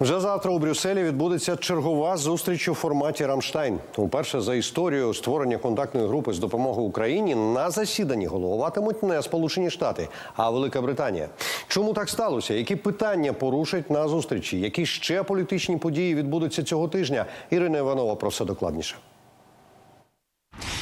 Вже завтра у Брюсселі відбудеться чергова зустріч у форматі Рамштайн. Уперше за історію створення контактної групи з допомоги Україні на засіданні головуватимуть не Сполучені Штати, а Велика Британія. Чому так сталося? Які питання порушать на зустрічі? Які ще політичні події відбудуться цього тижня? Ірина Іванова про все докладніше.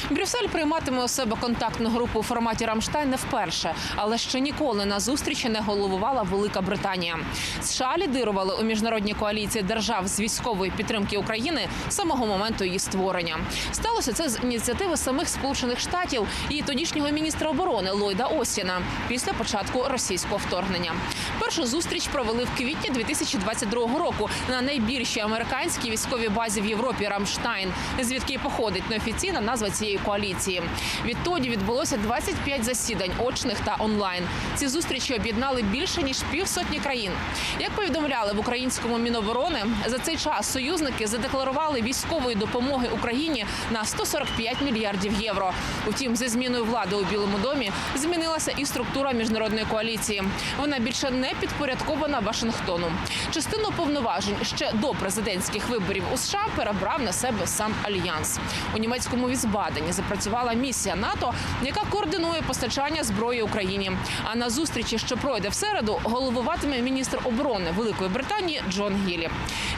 Брюссель прийматиме у себе контактну групу у форматі Рамштайн не вперше, але ще ніколи на зустрічі не головувала Велика Британія. США лідирували у міжнародній коаліції держав з військової підтримки України з самого моменту її створення. Сталося це з ініціативи самих Сполучених Штатів і тодішнього міністра оборони Ллойда Остіна після початку російського вторгнення. Першу зустріч провели в квітні 2022 року на найбільшій американській військовій базі в Європі Рамштайн, звідки і походить неофіційна назва цієї коаліції. Відтоді відбулося 25 засідань очних та онлайн. Ці зустрічі об'єднали більше ніж півсотні країн. Як повідомляли в українському міноборони, за цей час союзники задекларували військової допомоги Україні на 145 мільярдів євро. Утім, зі зміною влади у Білому домі змінилася і структура міжнародної коаліції. Вона більше не підпорядкована Вашингтону. Частину повноважень ще до президентських виборів у США перебрав на себе сам альянс. У німецькому Візбадені запрацювала місія НАТО, яка координує постачання зброї Україні. А на зустрічі, що пройде в середу, головуватиме міністр оборони Великої Британії Джон Гілі.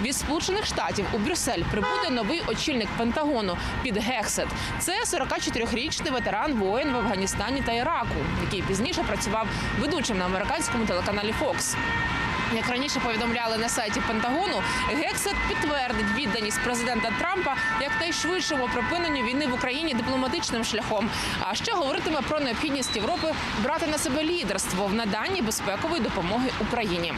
Від сполучених штатів у Брюссель прибуде новий очільник Пентагону під Гексет. Це 44-річний ветеран воїн в Афганістані та Іраку, який пізніше працював ведучим на американському телеканалі Fox. Як раніше повідомляли на сайті Пентагону, Гексет підтвердить відданість президента Трампа якнайшвидшому припиненню війни в Україні дипломатичним шляхом. А ще говоритиме про необхідність Європи брати на себе лідерство в наданні безпекової допомоги Україні.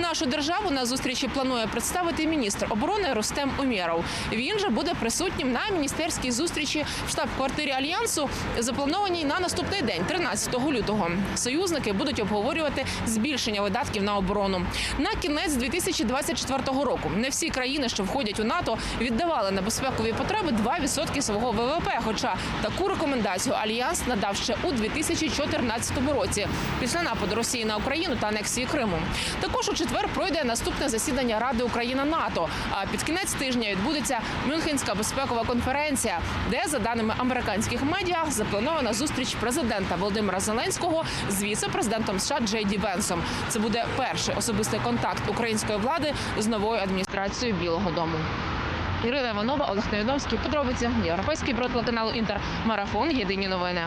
Нашу державу на зустрічі планує представити міністр оборони Рустем Умєров. Він же буде присутнім на міністерській зустрічі в штаб-квартирі альянсу, запланованій на наступний день, 13 лютого. Союзники будуть обговорювати збільшення видатків на оборону. На кінець 2024 року не всі країни, що входять у НАТО, віддавали на безпекові потреби 2% свого ВВП. Хоча таку рекомендацію альянс надав ще у 2014 році після нападу Росії на Україну та анексії Криму. Також у четвер пройде наступне засідання Ради Україна НАТО. А під кінець тижня відбудеться Мюнхенська безпекова конференція, де за даними американських медіа запланована зустріч президента Володимира Зеленського з віце-президентом США Джей Ді Венсом. Це буде перший особистий контакт української влади з новою адміністрацією Білого Дому. Ірина Іванова, Олег Невідомський. Подробиці Європейський брод телеканалу Інтер. Єдині новини.